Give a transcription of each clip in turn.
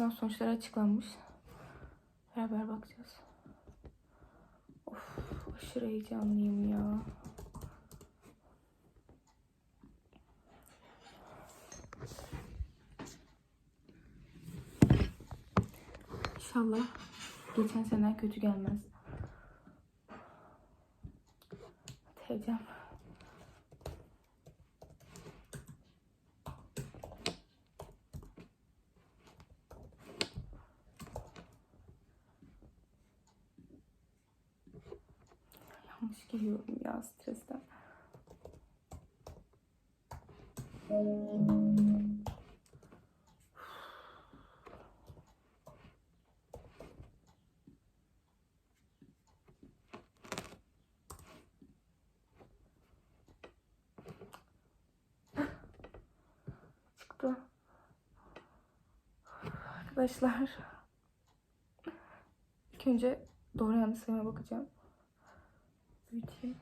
sınav sonuçları açıklanmış. Beraber bakacağız. Of aşırı heyecanlıyım ya. İnşallah geçen seneden kötü gelmez. Heyecan. Yanlış geliyorum ya stresten. Çıktı. Arkadaşlar. İlk önce doğru yanlış sayıma bakacağım. Büyüteyim.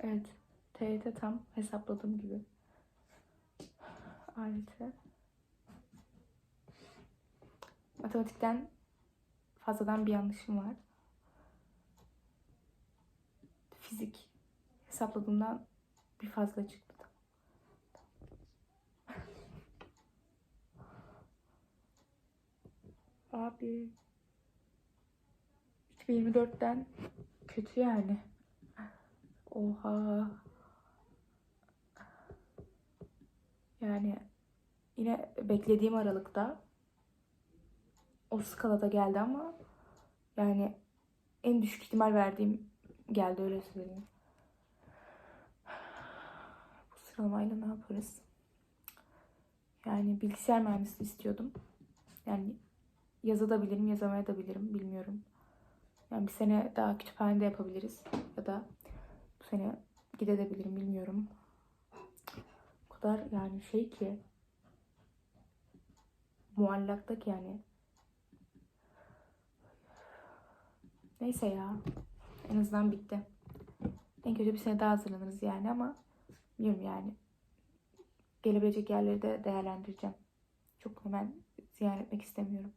Evet. TYT tam hesapladığım gibi. Aleti. Matematikten fazladan bir yanlışım var. Fizik hesapladığımdan bir fazla çıktı. Abi 2024'ten kötü yani. Oha. Yani yine beklediğim aralıkta o skalada geldi ama yani en düşük ihtimal verdiğim geldi öyle söyleyeyim. Bu sıralamayla ne yaparız? Yani bilgisayar mühendisliği istiyordum. Yani yazabilirim, yazamayabilirim bilmiyorum. Yani bir sene daha kütüphanede yapabiliriz. Ya da bu sene gidebilirim bilmiyorum. O kadar yani şey ki muallakta yani. Neyse ya. En azından bitti. En kötü bir sene daha hazırlanırız yani ama bilmiyorum yani. Gelebilecek yerleri de değerlendireceğim. Çok hemen ziyaret etmek istemiyorum.